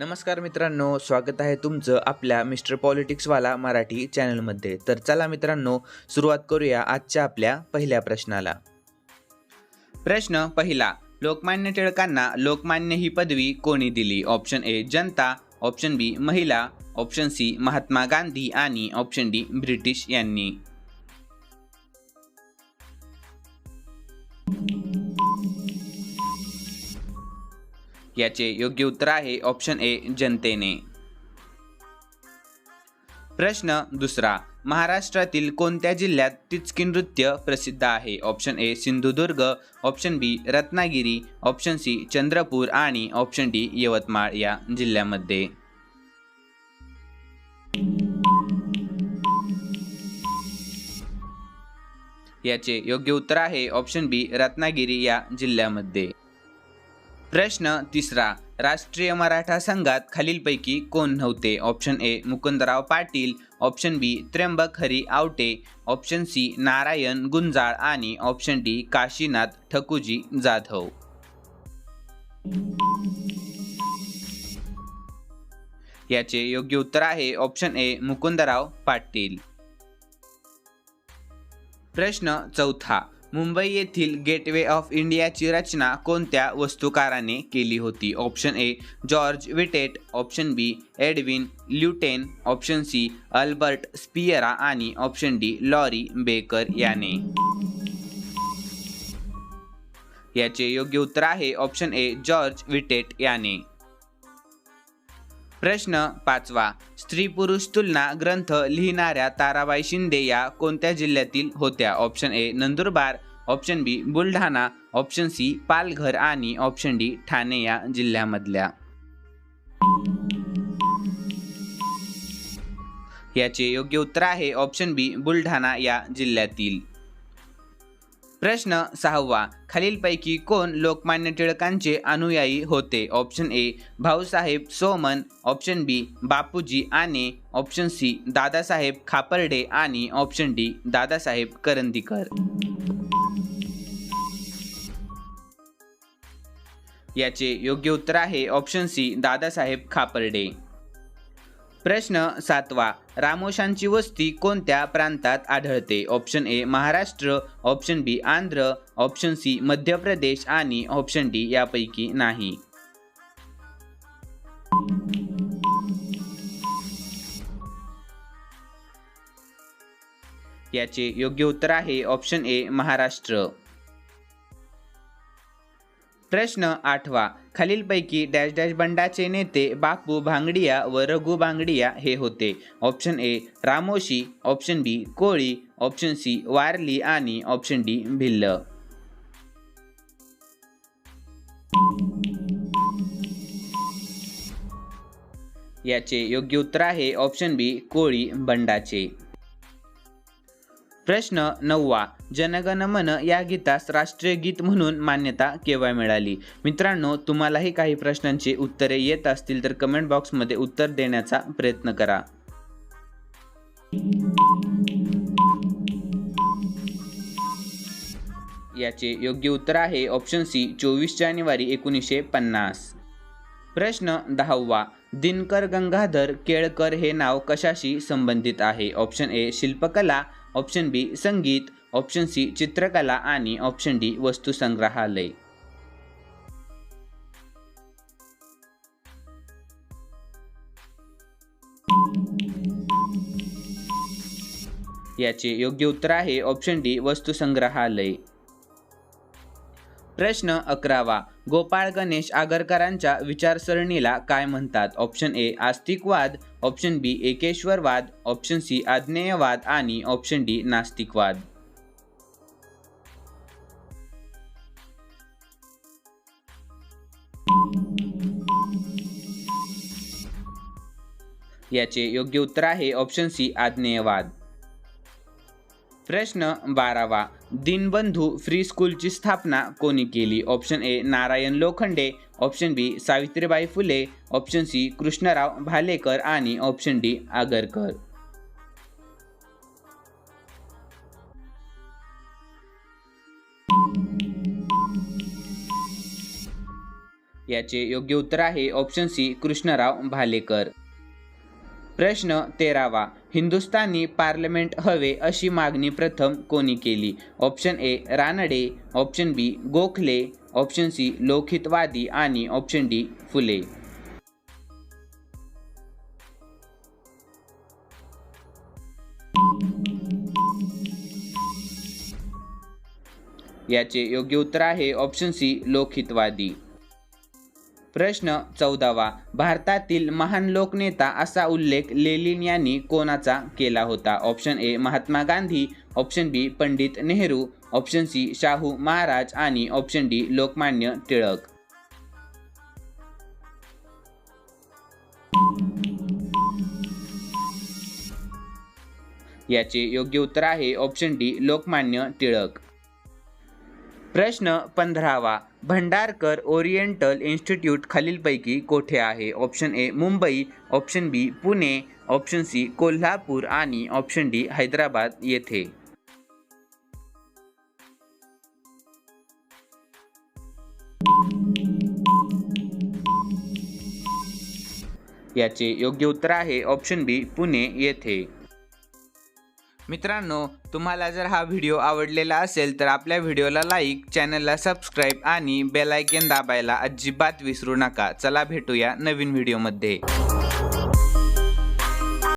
नमस्कार मित्रांनो स्वागत आहे तुमचं आपल्या मिस्टर पॉलिटिक्सवाला मराठी चॅनलमध्ये. तर चला मित्रांनो सुरुवात करूया आजच्या आपल्या पहिल्या प्रश्नाला. प्रश्न पहिला लोकमान्य टिळकांना लोकमान्य ही पदवी कोणी दिली? Option A Janata. ऑप्शन बी महिला. ऑप्शन सी महात्मा गांधी आणि ऑप्शन डी ब्रिटिश यांनी. याचे योग्य उत्तर आहे ऑप्शन ए जनतेने. प्रश्न दुसरा महाराष्ट्रातील कोणत्या जिल्ह्यात तिचकी नृत्य प्रसिद्ध आहे? Option A Sindhudurg. Option B Ratnagiri. Option C Chandrapur आणि ऑप्शन डी यवतमाळ या जिल्ह्यामध्ये. याचे योग्य उत्तर आहे ऑप्शन बी रत्नागिरी या जिल्ह्यामध्ये. प्रश्न तिसरा. राष्ट्रीय मराठा संघात खालीलपैकी कोण नव्हते? Option A Mukundrao Patil. Option B Trimbak Hari Awate. Option C Narayan Gunjal आणि ऑप्शन डी काशीनाथ ठकुजी जाधव. याचे योग्य उत्तर आहे ऑप्शन ए मुकुंदराव पाटील. प्रश्न चौथा. मुंबई येथील गेटवे ऑफ इंडियाची रचना कोणत्या वस्तुकाराने केली होती? Option A George Wittet. Option B Edwin Lutyens. Option C Albert Speer. आणि ऑप्शन डी लॉरी बेकर याने. याचे योग्य उत्तर आहे ऑप्शन ए जॉर्ज विटेट याने. प्रश्न पाचवा. स्त्री पुरुष तुलना ग्रंथ लिहिणाऱ्या ताराबाई शिंदे या कोणत्या जिल्ह्यातील होत्या? Option A Nandurbar. Option B Buldhana. Option C Palghar आणि ऑप्शन डी ठाणे या जिल्ह्यामधल्या. याचे योग्य उत्तर आहे. ऑप्शन बी बुलढाणा या जिल्ह्यातील. प्रश्न सहावा. खालीलपैकी कोण लोकमान्य टिळकांचे अनुयायी होते? Option A Bhausaheb Soman. Option B Bapuji आणि ऑप्शन सी दादासाहेब खापर्डे आणि ऑप्शन डी दादासाहेब करंदीकर. याचे योग्य उत्तर आहे ऑप्शन सी दादासाहेब खापर्डे. प्रश्न सातवा. रामोशांची वस्ती कोणत्या प्रांतात आढळते? Option A Maharashtra. Option B Andhra. Option C Madhya Pradesh आणि ऑप्शन डी यापैकी नाही. याचे योग्य उत्तर आहे ऑप्शन ए महाराष्ट्र. प्रश्न आठवा. खालीलपैकी डॅश डॅश बंडाचे नेते बापू भांगडिया व रघु भांगडिया हे होते. Option A Ramoshi. Option B Koli. Option C Warli आणि ऑप्शन डी भिल्ल. याचे योग्य उत्तर आहे ऑप्शन बी कोळी बंडाचे. प्रश्न नववा. जनगण मन या गीतास राष्ट्रीय गीत म्हणून मान्यता केव्हा मिळाली? मित्रांनो तुम्हालाही काही प्रश्नांची उत्तरे येत असतील तर कमेंट बॉक्समध्ये उत्तर देण्याचा प्रयत्न करा. याचे योग्य उत्तर आहे ऑप्शन सी चोवीस जानेवारी एकोणीसशे पन्नास. प्रश्न दहावा दिनकर गंगाधर केळकर हे नाव कशाशी संबंधित आहे? ऑप्शन ए शिल्पकला. ऑप्शन बी संगीत. ऑप्शन सी चित्रकला आणि ऑप्शन डी वस्तुसंग्रहालय. याचे योग्य उत्तर आहे ऑप्शन डी वस्तुसंग्रहालय. प्रश्न अकरावा गोपाळ गणेश आगरकरांच्या विचारसरणीला काय म्हणतात? ऑप्शन ए आस्तिकवाद ऑप्शन बी एकेश्वरवाद ऑप्शन सी आज्ञेयवाद आणि ऑप्शन डी नास्तिकवाद. याचे योग्य उत्तर आहे ऑप्शन सी आज्ञेयवाद. प्रश्न बारावा. दिनबंधू फ्री स्कूलची स्थापना कोणी केली? Option A Narayan Lokhande. Option B Savitribai Phule. Option C Krishnarao Bhalekar आणि ऑप्शन डी आगरकर. याचे योग्य उत्तर आहे ऑप्शन सी कृष्णराव भालेकर. प्रश्न तेरावा. हिंदुस्थानी पार्लमेंट हवे अशी मागणी प्रथम कोणी केली? Option A Ranade option B Gokhale option C Lokhitwadi आणि ऑप्शन डी फुले. याचे योग्य उत्तर आहे ऑप्शन सी लोकहितवादी. प्रश्न चौदावा. भारतातील महान लोकनेता असा उल्लेख लेलिन यांनी कोणाचा केला होता? Option A Mahatma Gandhi option B Pandit Nehru option C Shahu Maharaj आणि ऑप्शन डी लोकमान्य टिळक. याचे योग्य उत्तर आहे ऑप्शन डी लोकमान्य टिळक. प्रश्न पंधरावा. भंडारकर ओरिएंटल इन्स्टिट्यूट खालीलपैकी कोठे आहे? Option A Mumbai option B Pune option C Kolhapur आणि ऑप्शन डी हैदराबाद येथे. याचे योग्य उत्तर आहे ऑप्शन बी पुणे येथे. मित्रांनो तुम्हाला जर हा व्हिडिओ आवडलेला असेल तर आपल्या व्हिडिओला लाईक चॅनलला सबस्क्राईब आणि बेल दाबायला अजिबात विसरू नका. चला भेटूया नवीन व्हिडिओमध्ये.